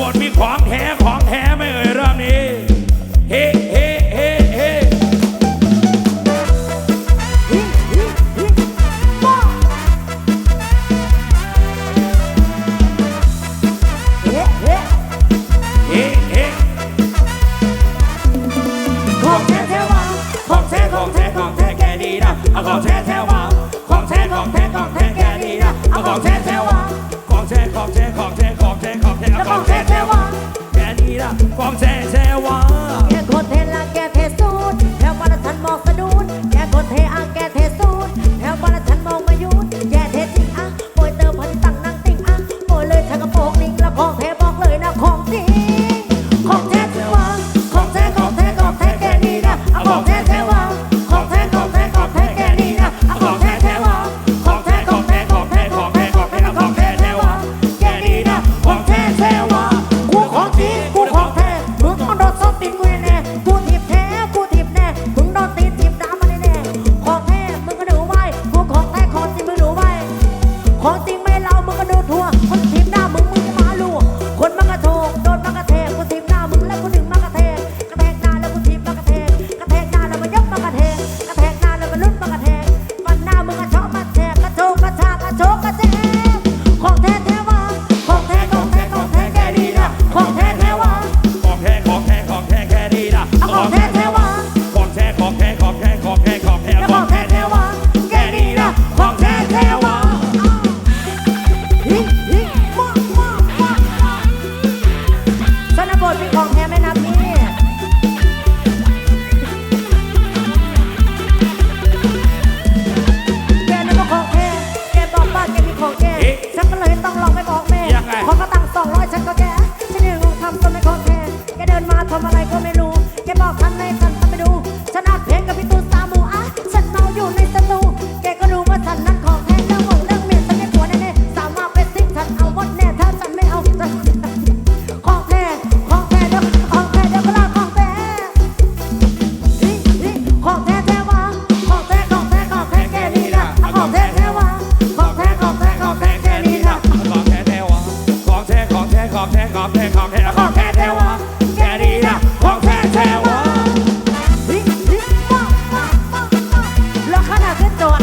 บทมีของแท้ของแท้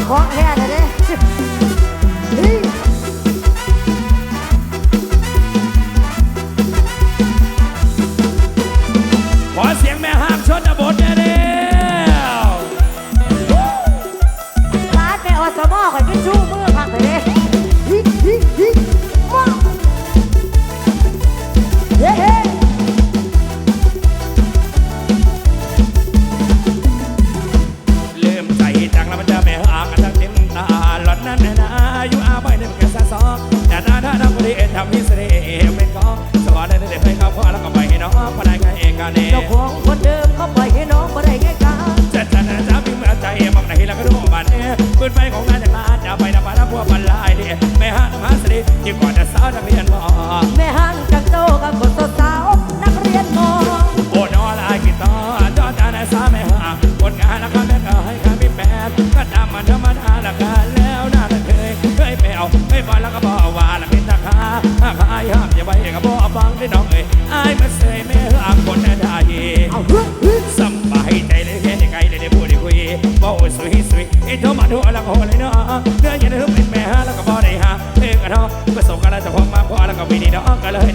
เพราะแค่เลยเด้ ย็นออ้ไอกินต่อจอดานสาไม่ห่างคนงาแล้วก็แม่ก็ให้ข้าพี่แปดก็ตามมันธรรมาละกันแล้วน่าจะเคยเคยไปเอาไม่บอลแล้วก็บอว่าละกินตะขาขายห้ามอย่าไว้กับบ่ฟังได้น้องเอ้ยไอ้มาเสยไม่ห่างคนได้สบายใจเลยแค่ไกลเลยได้พูดคุยบ่สวยสวยไอ้เธมาดูอะไรโหเลยเนาะเนื้อยันเธอเป็นแม่ล้ก็บ่ได้หาเอนกันเนาะผสมกันแล้วจะพอมาพอแล้ก็มีดีเนาะก็เลย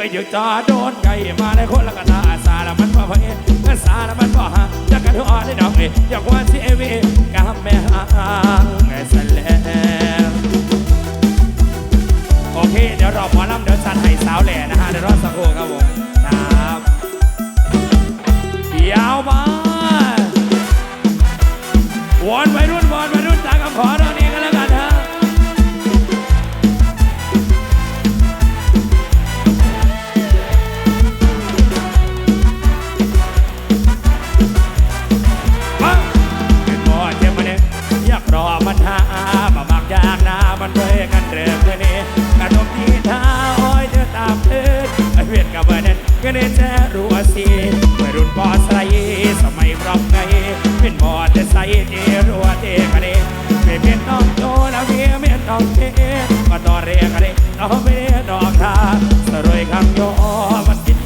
เคยถึงจ้าโดนไก่มาในคนละกันาสารมันพ่อพระเอ็นสารมันพ่อฮะจะกันทุกอ่อนได้ดอกเอ๋อยากว่าเสียวีกับแม่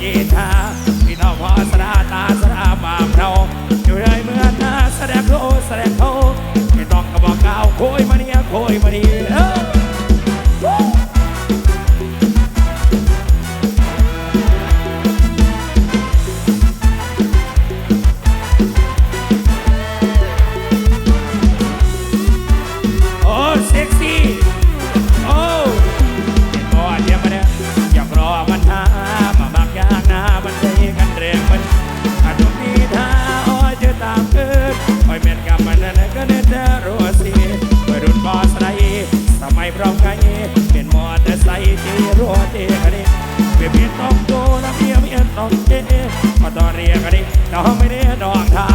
กีตาพี่น้องพอสราตาสรามาเราอยู่ในเมื่องนาแสดงโลแสดงโทไม่ต้องกระบอกกล่าวโคยมาเนี่ยโคยมานี่เออ จ๊มาตอเรียกันดิน้องไม่ได้ดอกทา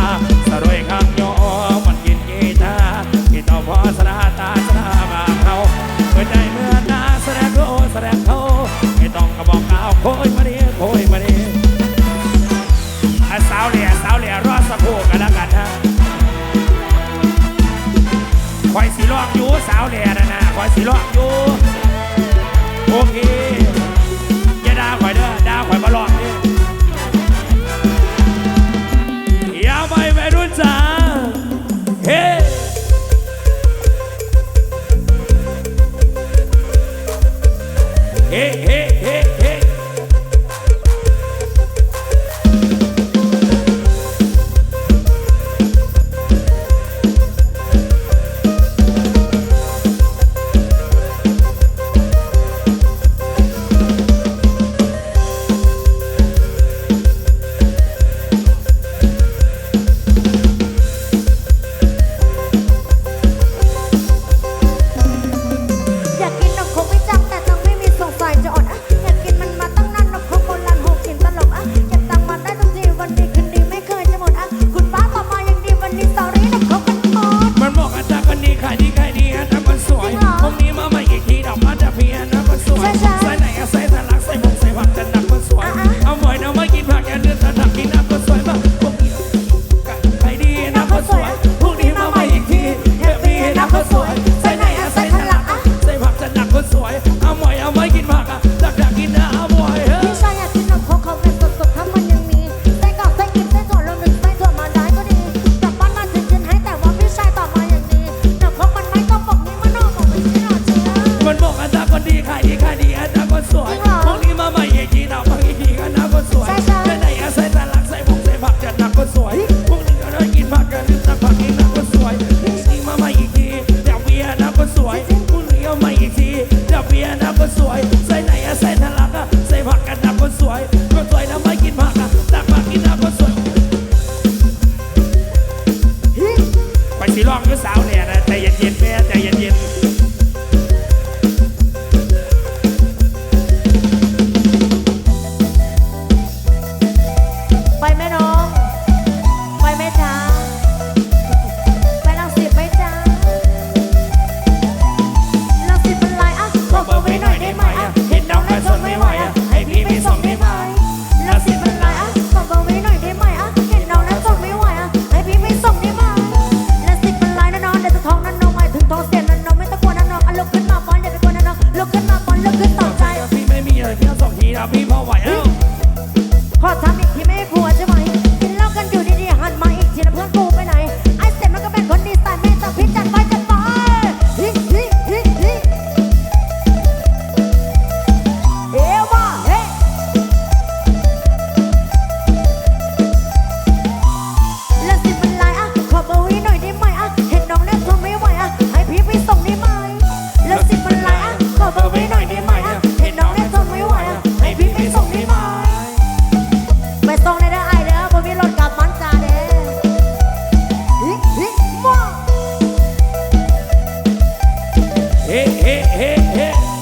hey, hey, hey.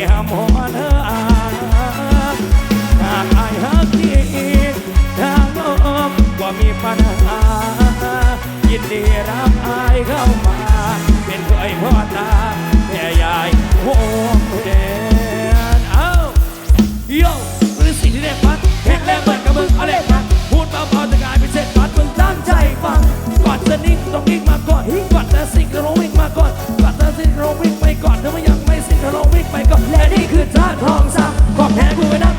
derramou ท่าทองซ้ำขอแท้กูได้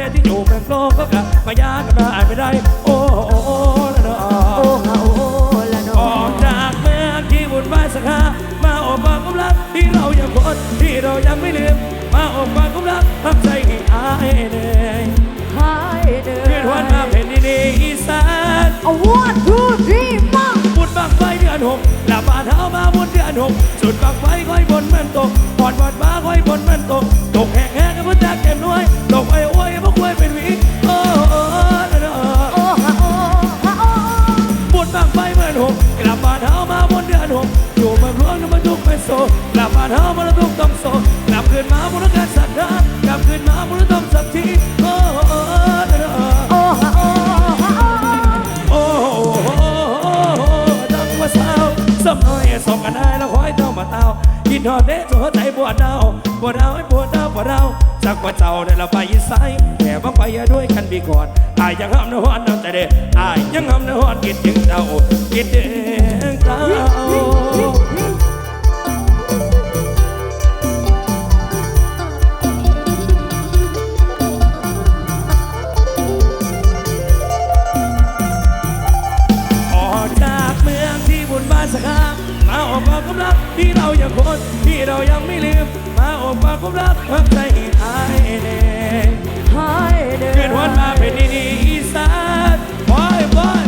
เนี่ยที่อยู่เป็นโลกก็กลับมายากันได้ไม่ได้ โอ้โอ้โอ้ละเนาะโอ้ฮะโอ้ละเนาอะกจากเมืองที่วุ่นวายสักหามาอบกอดกำลังที่เรายังคนที่เรายังไม่ลืม มาอบกอดกำลังทำใจให้อายเหนื่อยหายเดือเพื่อนวันมาเป็นดีดีอีสานเอาวันทูทรีมากบุญบังไฟเดือนหกหลับบ้านเฮามาบุญเดือนหกจุดบังไฟค่อยบนมันตกปอดปอดมาค่อยบ โซกลับบ้านเฮามาแล้วทุกต้องโซกลับคืนมาบุญการศรัทธากลับคืนมาบุญต้องสักทีโอ้โอ้โอ้โอ้ดังว่าสาวสำน้อยส่งกันได้แล้วคอยเต้ามาเต้ากินหอดเด้จหัวใจปวดเดาปวดเดาวไอ้ปวดเดาปวดเดาจากว่าเจ้าเนี่ยเราไปอีสายแค่บังไปด้วยกันบีก่อนอายยังห้ามนหอนน้ำใจเด้อายยังห้ามนหอนกินถึงเจ้ากินถึงเจ้า ที่บุญบ้านสกามาออกมากำลังที่เรายังคนที่เรายังไม่ลืม มาออกมากำลังพักใจอายเน่หายเดือเกิดวันมาเป็นดีดีอีสานบอยบอย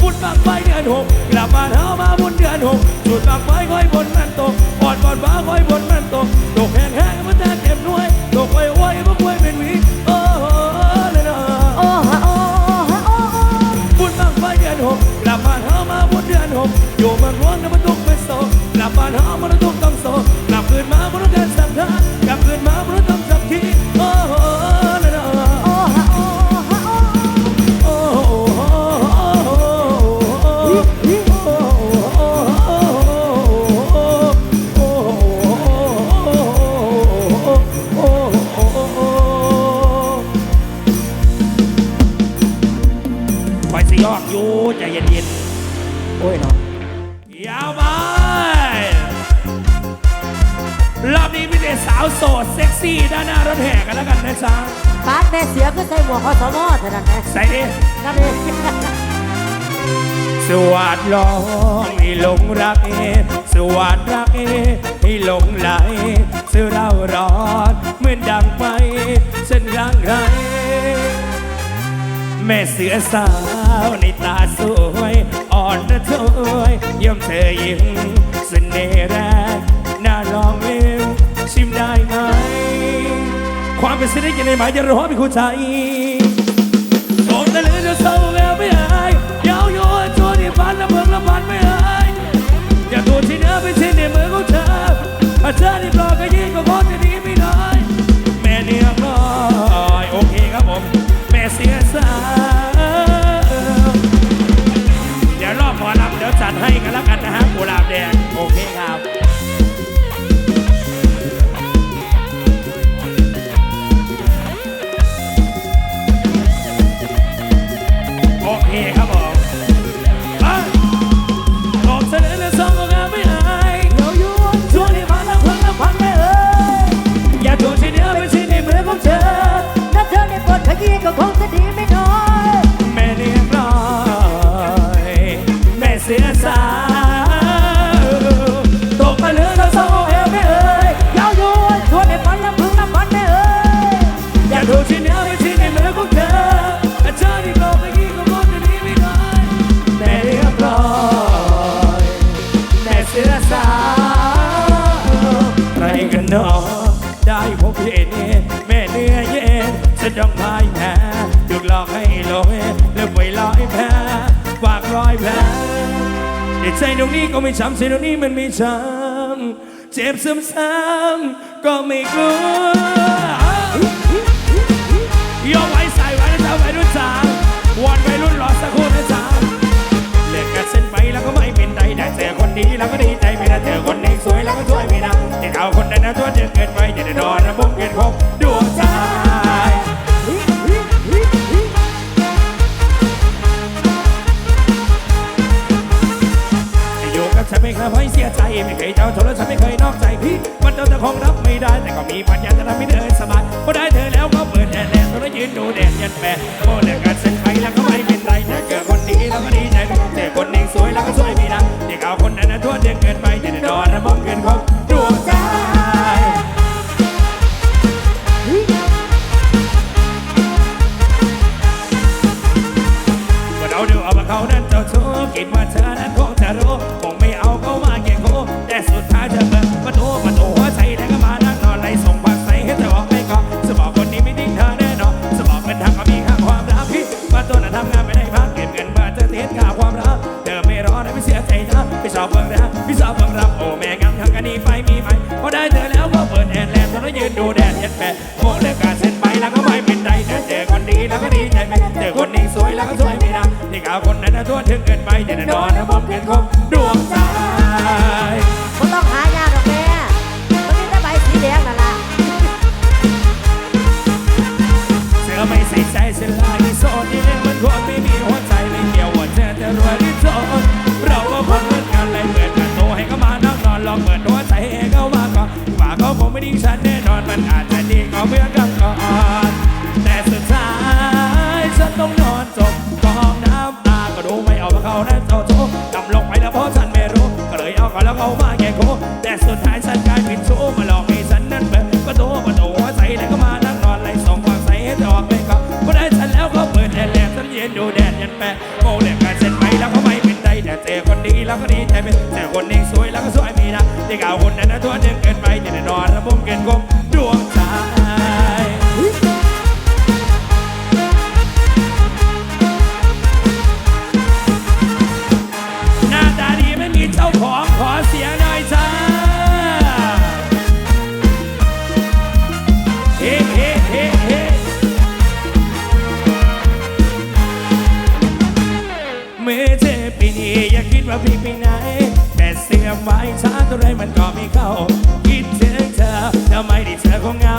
บุญบังไฟเดือนหกกลับบ้านเฮามาบุญเดือนหกจุดบังไฟค่อยบนมันตกปอดปอดฟ้าค่อยบนมันตกตกแห้งแห้งมันแทนเต็มหน่วยตกไว้ไว้พวกไว้เป็นหวี อยู่เมืองหลวงน้ำมันทุกไป็นโศกลับบ้านหามันทุกต้องโศกกลับคืนมาบุญการสัมผัสกลับคืนมาบุญาวโสดเซ็กซี่ด้านหน้ารถแห่กันแล้วกันนะจ๊ะปาดแม่เสียก็ใส่หมวกคอสมอเท่านั้นนะใส่ดินั่นเองสวัสดลองให้หลงรักเอสวัสดรักเอให้หลงไหลสื่อเราร้อนเหมือนดังไฟเส้นร่างไรแม่เสือสาวในตาสวย อ่อนระทวยย่อมเธอยิ้มเสน่ห์แรง ความเป็นสิริกินในหมายจะรอเป็นคู่ใจโฉมตะลือจะเศร้าแล้วไม่หายยาวโยนตัวที่พันละเพิงละพันไม่หายอย่าตัวที่เนื้อไปที่ในมือของเธอถ้าเธอที่ปลอกก็ยิ่งก็พอจะดีไม่น้อยแม่เนียงน้อยโอเคครับผมแม่เสียสาว ใจตรงนี้ก็ไม่ช้ำใจตรงนี้มันไม่ช้ำเจ็บซ้ำๆก็ไม่กลัวยกไว้ใส่ไว้นะจ๊ะไว้รุ่นสาววันไว้รุ่นรอสักครู่นะจ๊ะเลิกกันเส้นไปแล้วก็ไม่เป็นไรได้เจอคนดีแล้วก็ดีใจไม่ได้เจอคนนี้สวยแล้วก็ช่วยไม่ได้ที่เขาคนนั้นนะตัวเดือเกินไปจะได้นอนนะบุ้งเกินคงดวงใจ ฉันไม่เคยให้เสียใจ ไม่เคยเจ้าชู้แล้วฉันไม่เคยนอกใจพี่ มันเจ้าจะคงรับไม่ได้ แต่ก็มีปัญญาจะทำให้เธอสบายพอได้เธอแล้วก็เปิดแดดแดดแล้วยืนดูแดดยันแปดโมเดลกันเส้นไปแล้วก็ไม่เป็นไรถ้าเจอคนดีแล้วก็ดีใจแต่คนหนึ่งสวยแล้วก็สวยมีนะเด็กเอาคนนั้นนะทั่วเด็กเกินไปเด็กนอนระบบเกินของดวงใจเราดูเอามาเขานั้นเจ้าชู้คิดว่าเธอนั้นคงจะรู้ แล้วยืนดูแดดเย็นแปะโมเลิกกาเส้นไปแล้วก็ไม่เป็นไรแเจอคนดีแล้วก็ดีใจไหมเจอคนนี้สวยแล้วก็สวยไม่นาที่กาวคนนั้นทั่วถึงเกินไปแต่นอนนะมผมเกินคมดวงใจคนลองหาย มันอาจจะดีกว่าเมืองกับ มือเธอปีนี้อย่าคิดว่าพี่ไปไหน แต่เสียไว้ช้าตัวไรมันก็ไม่เข้า คิดถึงเธอทำไมดิเธอคงเหงา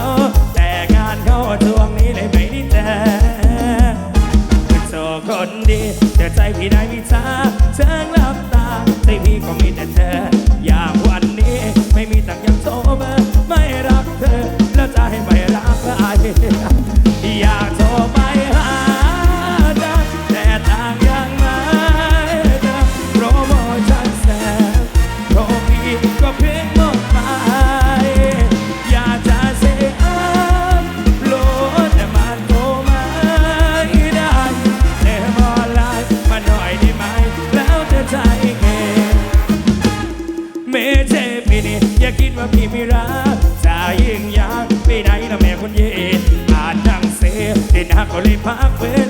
แต่งานเข้าช่วงนี้เลยไม่ได้แต่เธอคนดีเธอใจพี่ได้พี่ใจ ก็รีบพักเว้น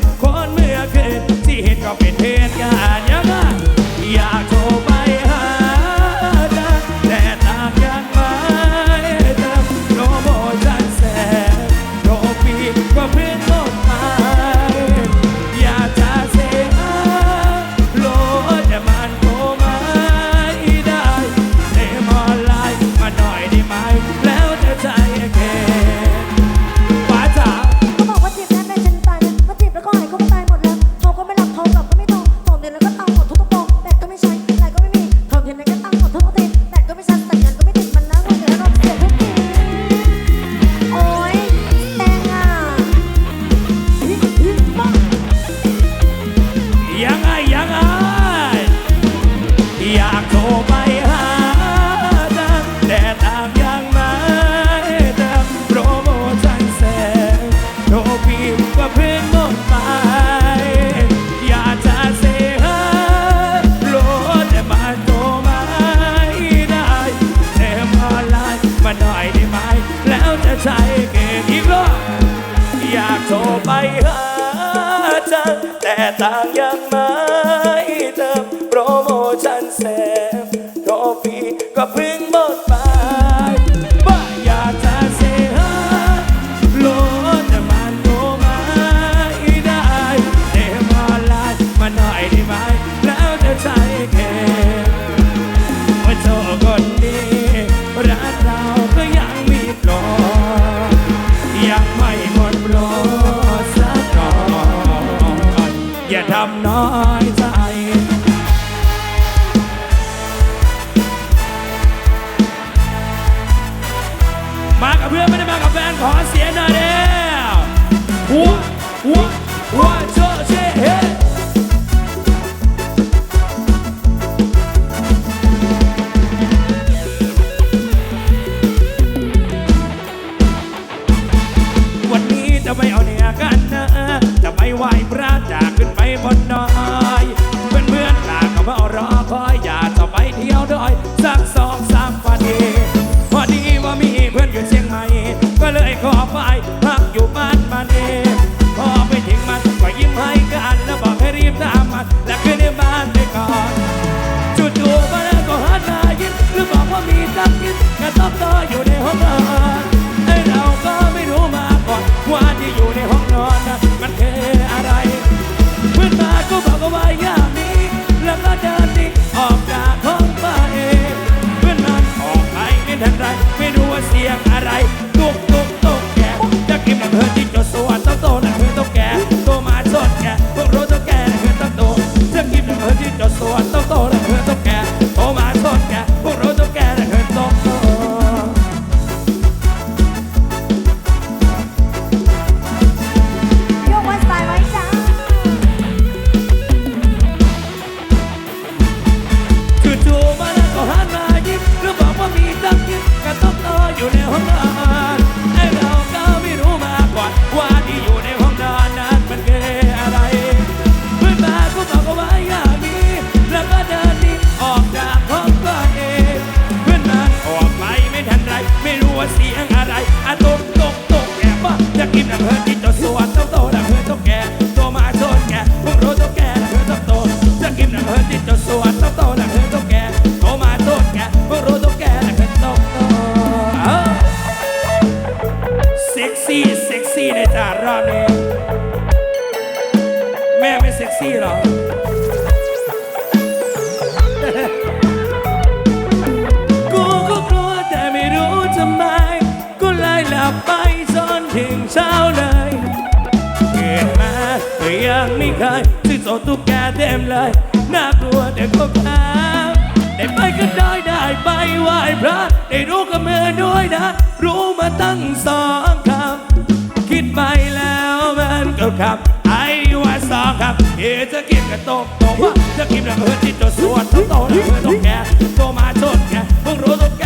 yang. 太阳吗？ ก็อยู่ในห้องเรา ภาพได้ไปก็ได้ได้ไปไหว้พระได้รู้กับมือด้วยนะ รู้มาตั้งสองคำคิดไปแล้วมันก็ครับไอ้ว่าสองคำเอจะกินกับโตกตว่าจะกินแบบเพื่อนที่ตัวสวนโตโตนะเพื่อนตกแกโตมาชนแกเพิ่งรู้ตกแก